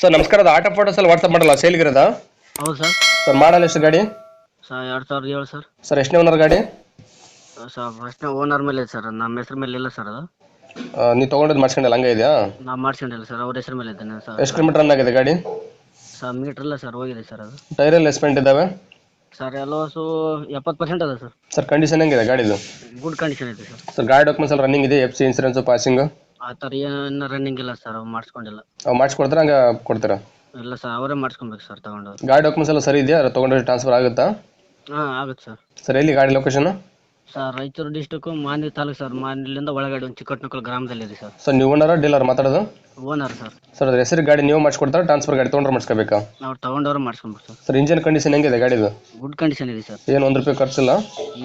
Sir ನಮಸ್ಕಾರ ಅದು auto photos ಅಲ್ಲಿ ವಾಟ್ಸಪ್ ಮಾಡಲ್ಲ ಸೇಲ್ ಸೇಲ್ಗಿರೋದಾ ಹೌದು ಸರ್ ಸರ್ ಮಾಡಲ್ಲ ಎಷ್ಟು ಗಾಡಿ? ಸರ್ ಎರಡು ಸಾವಿರದ ಏಳು ಸರ್ ಸರ್ ಎಷ್ಟನೇ ಓನರ್ ಗಾಡಿ? ಸರ್ ಫಸ್ಟ್ ಓನರ್ ಮೇಲೆ ಇದೆ ಸರ್ ನಮ್ಮ ಹೆಸರು ಮೇಲೆ ಇಲ್ಲ ಸರ್ ಅದು. ಆ, ನೀವು ತೊಗೊಂಡದ್ದು ಮಾಡ್ಸ್ಕೊಂಡಿಲ್ಲ ಹಂಗೆ ಇದೆಯಾ? ನಾವು ಮಾಡ್ಸ್ಕೊಂಡಿಲ್ಲ ಸರ್ ಅವ್ರ ಹೆಸರು ಮೇಲೆ ಇದ್ದೇನೆ ಸರ್ ಎಷ್ಟು ಕಿಲೋಮೀಟರ್ ರನ್ ಆಗಿದೆ ಗಾಡಿ? ಸರ್ ಮೀಟ್ರ್ ಇಲ್ಲ ಸರ್ ಹೋಗಿದೆ ಸರ್ ಅದು. ಟೈರ್ ಎಲ್ಲ ಎಸ್ಪೆಂಟ್ ಇದ್ದಾವೆ ಸರ್ ಎಲ್ಲೋಸು ಎಪ್ಪತ್ತು ಪರ್ಸೆಂಟ್ ಅದ ಸರ್ ಸರ್ ಕಂಡೀಷನ್ ಹೆಂಗಿದೆ ಗಾಡಿದು? ಗುಡ್ ಕಂಡೀಷನ್ ಇದೆ ಸರ್ ಸರ್ ಗಾಡಿ ಡಾಕ್ಯುಮೆಂಟ್ಸ್ ಎಲ್ಲ ರನ್ನಿಂಗ್ ಇದೆ ಎಫ್ ಸಿ ಇನ್ಸೂರೆನ್ಸ್ ಪಾಸಿಂಗ್ ಆ ಥರ ಏನು ರನ್ನಿಂಗ್ ಇಲ್ಲ ಸರ್ ಮಾಡಿಸ್ಕೊಂಡಿಲ್ಲ. ಮಾಡಿಸ್ಕೊಡ್ತಾರೆ ಹಂಗೆ ಕೊಡ್ತೀರಾ? ಇಲ್ಲ ಸರ್ ಅವರೇ ಮಾಡಿಸ್ಕೊಬೇಕು ಸರ್ ತಗೊಂಡು ಗಾಡಿ ಡಾಕ್ಯುಮೆಂಟ್ಸ್ ಎಲ್ಲ ಸರಿ ಇದೆಯಾ? ತೊಗೊಂಡ್ರೆ ಟ್ರಾನ್ಸ್ಫರ್ ಆಗುತ್ತಾ? ಹಾಂ ಆಗುತ್ತೆ ಸರ್ ಸರ್ ಎಲ್ಲಿ ಗಾಡಿ location sir Raichur district Manvi taluk sir ಮಾನ್ವಿಲಿಂದ ಒಳಗಡೆ ಒಂದು ಚಿಕ್ಕಟ್ನಕಲ್ ಗ್ರಾಮದಲ್ಲಿದೆ ಸರ್ ಸರ್ ನೀವು ಓನರ ಡೀಲರ್ ಮಾತಾಡೋದು? ಓನರ್ ಸರ್ ಸರ್ ಅದ್ರ ಹೆಸರು ಗಾಡಿ ನೀವು ಮಾಡಿಸ್ಕೊಡ್ತಾರೆ ಟ್ರಾನ್ಸ್ಫರ್ ಗಾಡಿ ತೊಗೊಂಡ್ರೆ ಮಾಡಿಸ್ಕೋಬೇಕಾ? ನಾವು ತಗೊಂಡವ್ರೆ ಮಾಡಿಸ್ಕೊಬೇಕು ಸರ್ ಸರ್ ಇಂಜಿನ್ ಕಂಡೀಷನ್ ಹೆಂಗಿದೆ ಗಾಡಿದು? ಗುಡ್ ಕಂಡೀಷನ್ ಇದೆ ಸರ್ ಏನು ಒಂದು ರೂಪಾಯಿ ಖರ್ಚಿಲ್ಲ?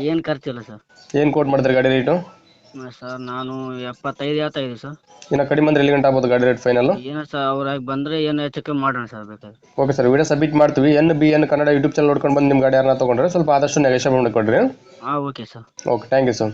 ಏನು ಖರ್ಚಿಲ್ಲ ಸರ್ ಏನು ಕೋಟ್ ಮಾಡಿದ್ರೆ ಗಾಡಿ ರೇಟು ಸರ್ ನಾನು ಎಪ್ಪತ್ತೈದು ಹೇಳ್ತಾ ಇದ್ದೀವಿ ಸರ್. ಇನ್ನು ಕಡಿಮೆ ಅಂದ್ರೆ ಎಲ್ಲಿ ಗಂಟೆ ಆಗ್ಬೋದು ಗಾಡಿ ರೇಟ್ ಫೈನಲ್ ಏನು ಸರ್ ಅವ್ರಾಗ ಬಂದರೆ ಏನು ಹೆಚ್ಚು ಕಮ್ಮಿ ಮಾಡೋಣ ಸರ್ ಬೇಕಾದ್ರೆ. ಓಕೆ ಸರ್ ವಿಡಿಯೋ ಸಬ್ಮಿಟ್ ಮಾಡ್ತೀವಿ. N B N Kannada YouTube channel ನೋಡ್ಕೊಂಡು ಬಂದು ನಿಮ್ಮ ಗಾಡಿ ಯಾರನ್ನ ತೊಗೊಂಡ್ರೆ ಸ್ವಲ್ಪ ಆದಷ್ಟು ನೆಗೋಷಿಯೇಟ್ ಮಾಡಿಕೊಡ್ರಿ. ಹಾಂ okay sir okay thank you sir